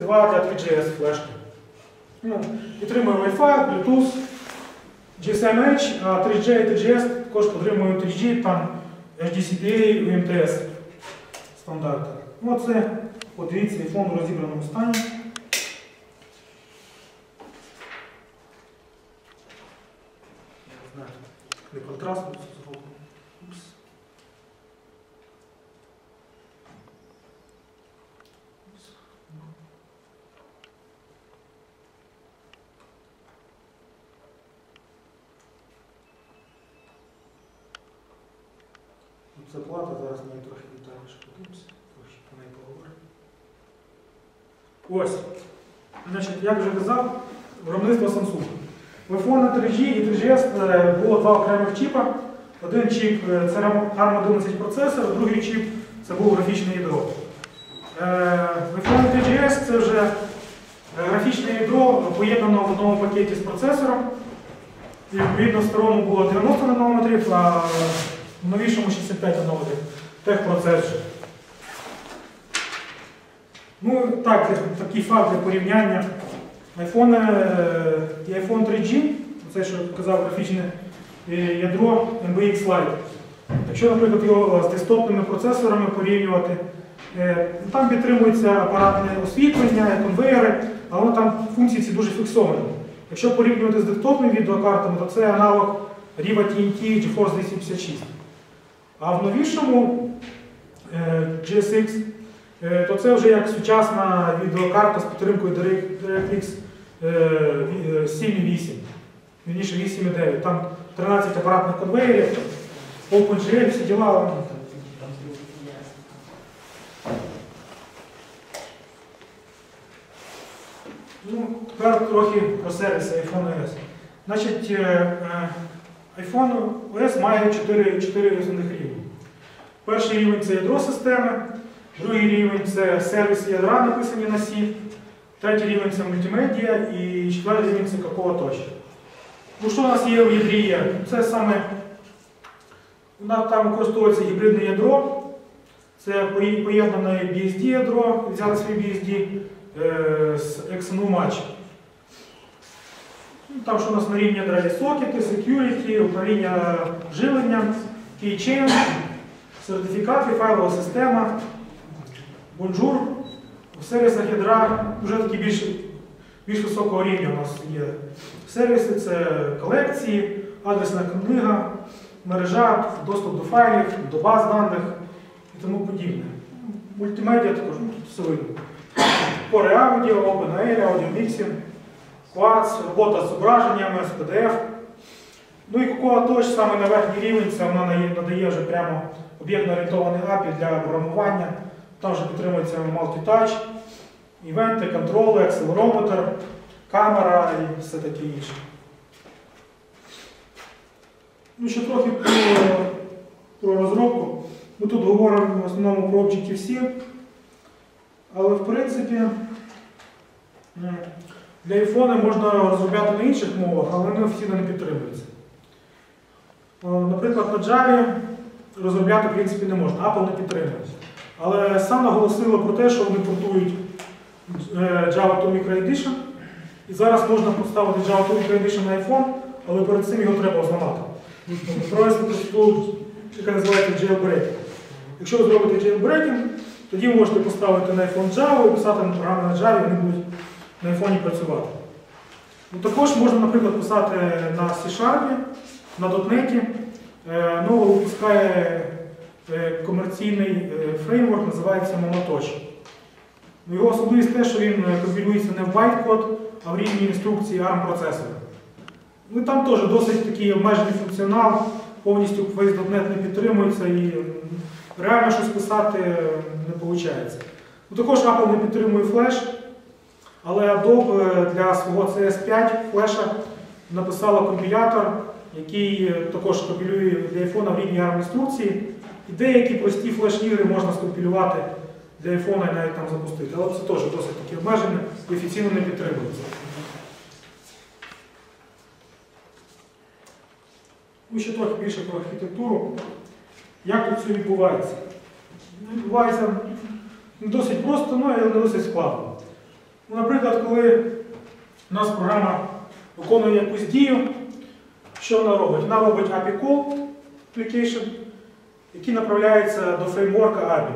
2 для 3GS флешки. Ну, підтримує Wi-Fi, Bluetooth, GSM-H, а 3G і 3GS також підтримують 3G, там HDCPA і UMTS стандарти. Ну, це, подивіться, iPhone у розібраному стані. Не контраст буде Це плата, зараз мені трохи детальніше подивимося, трохи про неї поговоримо. Ось. Значить, як вже казав, виробництво Samsung. В iPhone 3G і 3GS е, було два окремих чіпа. Один чіп е, це ARM11 процесор, другий чіп це був графічне ядро. В iPhone 3GS це вже е, графічне ядро поєднано в одному пакеті з процесором. І відповідно в старому було 90 нанометрів, а в новішому 65 нанометрів техпроцесор. Ну, так, це такий факт для порівняння. iPhone е, і iPhone 3G, це що казав графічне е, ядро MBX Lite. Якщо, наприклад, його з десктопними процесорами порівнювати, е, ну, там підтримується апаратне освітлення, конвейери, але там функції ці дуже фіксовані. Якщо порівнювати з десктопними відеокартами, то це аналог Riva TNT GeForce 256. А в новішому е, GSX Е, то це вже як сучасна відеокарта з підтримкою Direct- DirectX е, ві- е, 7.8, вірніше 8.9. Там 13 апаратних конвейерів, OpenGL, всі діла. Ну, тепер трохи про сервіси iPhone OS. Значить, iPhone OS має 4, 4 основних рівні. Перший рівень це ядро системи. Другий рівень це сервіси ядра, написані на C. Третій рівень це мультимедіа і четвертий рівень це какого тощо. Ну, що у нас є в ядрі? Це саме там використовується гібридне ядро. Це поєднане BSD ядро, взяли свій BSD е, з XNU Match. Там що у нас на рівні ядра сокети, security, управління живленням, keychain, сертифікати, файлова система. Бонжур. В сервісах ядра вже такі більш, більш високого рівня у нас є. Сервіси це колекції, адресна книга, мережа, доступ до файлів, до баз даних і тому подібне. Мультимедіа також ну, тут все видно. Пори аудіо, OpenAI, аудіоміксінг, Quartz, робота з зображеннями, з PDF. Ну і Cocoa Touch саме на верхній рівень, це вона надає- вже прямо об'єктно-орієнтований API для програмування. Там вже підтримується multi-touch, івенти, контроли, акселерометр, камера і все таке інше. Ну, ще трохи про, про розробку. Ми тут говоримо в основному про Objective-C, але в принципі для iPhone можна розробляти на інших мовах, але вони офіційно не підтримуються. Е, Наприклад, на Java розробляти в принципі не можна, Apple не підтримує. Але сам наголосило про те, що вони портують е, Java to Micro Edition. І зараз можна поставити Java to Micro Edition на iPhone, але перед цим його треба зламати. Провести просту, яка називається jailbreak. Якщо ви зробите jailbreaking, тоді ви можете поставити на iPhone Java писати програми на Java, вони будуть на iPhone працювати. Ну, також можна, наприклад, писати на C-Sharp, на .NET. Е, Ново випускає е, комерційний е, фреймворк, називається Monotoch. Ну, Його особливість те, що він компілюється не в байткод, а в рівні інструкції ARM процесора. Ну, там теж досить такий обмежений функціонал, повністю весь не підтримується і реально щось писати не виходить. Ну, також Apple не підтримує флеш, але Adobe е, для свого CS5 флеша написала компілятор, який е, також компілює для iPhone в рівні ARM інструкції. І деякі прості флеш-ігри можна скомпілювати для iPhone і навіть там запустити. Але це теж досить таки обмежене і офіційно не підтримується. Ну, ще трохи більше про архітектуру. Як тут все відбувається? Ну, Відбувається досить просто, ну, але не досить складно. Ну, наприклад, коли у нас програма виконує якусь дію, що вона робить? Вона робить API call application, який направляється до фреймворка API.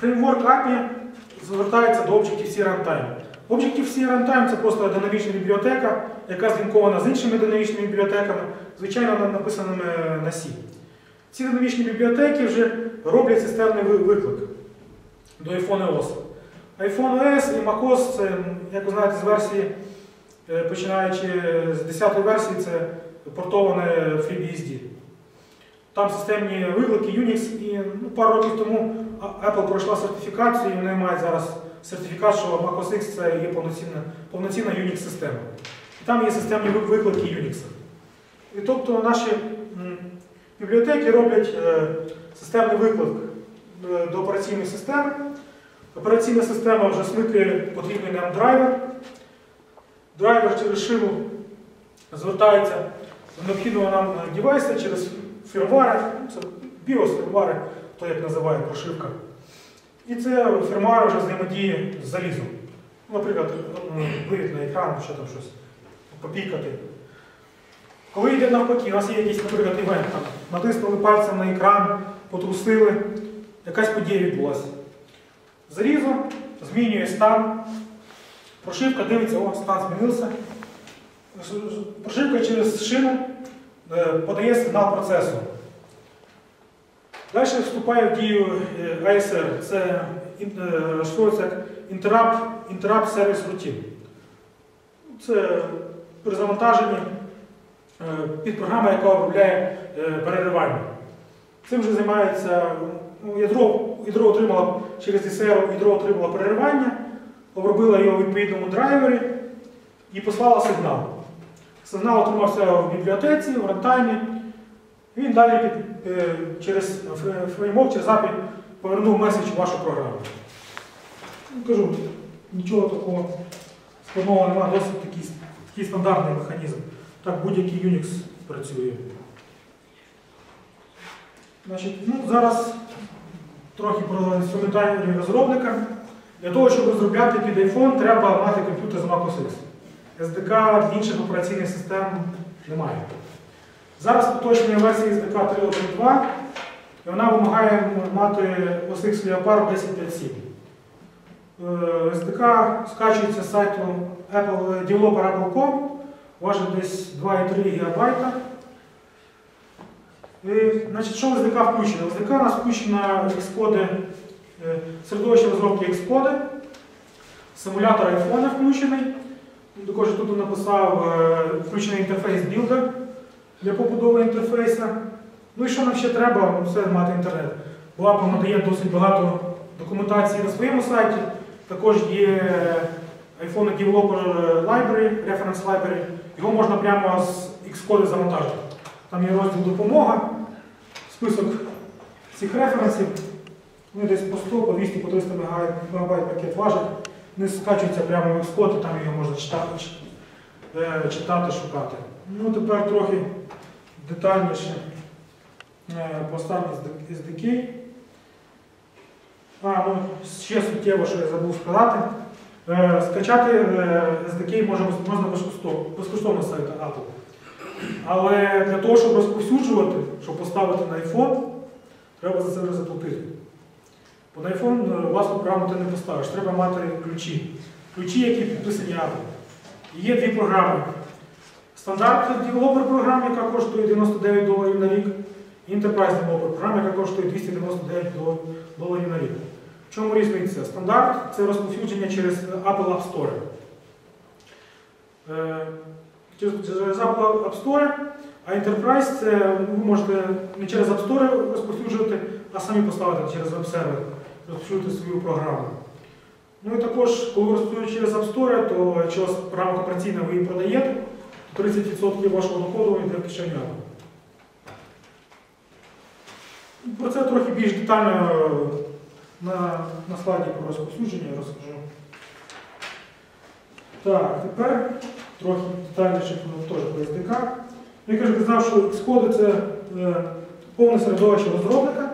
Фреймворк API звертається до Objective-C Runtime. Objective-C Runtime це просто динамічна бібліотека, яка злінкована з іншими динамічними бібліотеками, звичайно, написаними на C. Ці динамічні бібліотеки вже роблять системний виклик до iPhone OS. iPhone OS і macOS, це, як ви знаєте, з версії, е, починаючи з 10-ї версії, це портоване FreeBSD. Там системні виклики Unix і ну, пару років тому Apple пройшла сертифікацію, і вони мають зараз сертифікат, що Mac OS X це є повноцінна, повноцінна Unix-система. І там є системні виклики Unix. І тобто наші бібліотеки роблять е, системний виклик е, до операційної системи. Операційна система вже смикає потрібний нам драйвер. Драйвер через шину звертається до необхідного нам девайса через фірмвари, ну, це BIOS фірмвари, то як називає прошивка. І це фірмвара вже взаємодіє з залізом. Ну, Наприклад, м, вивід на екран, що там щось попікати. Коли йде навпаки, у нас є якийсь, наприклад, івент, натиснули пальцем на екран, потрусили, якась подія відбулася. Залізо змінює стан, прошивка дивиться, о, стан змінився. Прошивка через шину е, подає сигнал процесу. Далі вступає в дію е, ISR. Це ін- е, розшифровується Interrupt, Interrupt Service Routine. Це при завантаженні е, підпрограма, яка обробляє е, переривання. Цим вже займається ядро, ядро отримало через DSR, ядро отримало переривання, обробила його в відповідному драйвері і послала сигнал. Сигнал отримався в бібліотеці, в рантаймі. Він далі під, е, через фре- фреймворк, через API повернув меседж в вашу програму. Ну, кажу, нічого такого складного немає, досить такий, такий стандартний механізм. Так будь-який Unix працює. Значить, ну, зараз трохи про інструментарій розробника. Для того, щоб розробляти під iPhone, треба мати комп'ютер з Mac OS X. SDK інших операційних систем немає. Зараз поточна версія SDK 3.1.2, і вона вимагає мати OS X Leopard 10.5.7. Е, SDK скачується з сайту Apple, developer Apple.com, важить десь 2,3 ГБ. І, значить, що в SDK включено? В у нас включено Xcode, е, середовище розробки Xcode, симулятор iPhone включений. Також тут написав е, включений інтерфейс Builder для побудови інтерфейсу. Ну і що нам ще треба? Ну, Все мати інтернет. Apple надає досить багато документації на своєму сайті. Також є iPhone Developer Library, Reference Library. Його можна прямо з Xcode завантажити. Там є розділ допомога, список цих референсів. Вони десь по 100, по 200, по 300 МБ пакет важить. Вони скачуються прямо в Xcode, там його можна читати, е, читати, шукати. Ну, тепер трохи детальніше е, по SDK. А, ну, ще суттєво, що я забув сказати. Е, Скачати SDK можна, безкоштовно з сайту Apple. Але для того, щоб розповсюджувати, щоб поставити на iPhone, треба за це вже заплатити. Бо на iPhone е, власну програму ти не поставиш, треба мати ключі. Ключі, які підписані Apple. І Є дві програми. Стандарт Developer програма, яка коштує 99 доларів на рік, і Enterprise Developer програма, яка коштує 299 доларів на рік. В чому різниця? Стандарт це розповсюдження через Apple App Store. Через App Store, а Enterprise це ви можете не через App Store розповсюджувати, а самі поставити через веб-сервер, розповсюджувати свою програму. Ну і також, коли розповсюджуєте через App Store, то якщо у вас програма комерційна, ви її продаєте, то 30% вашого доходу йде в кишеню. Про це трохи більш детально е, на, на слайді про розповсюдження я розкажу. Так, тепер трохи детальніше теж SDK. Я кажу, казав, що Xcode це е, повне середовище розробника.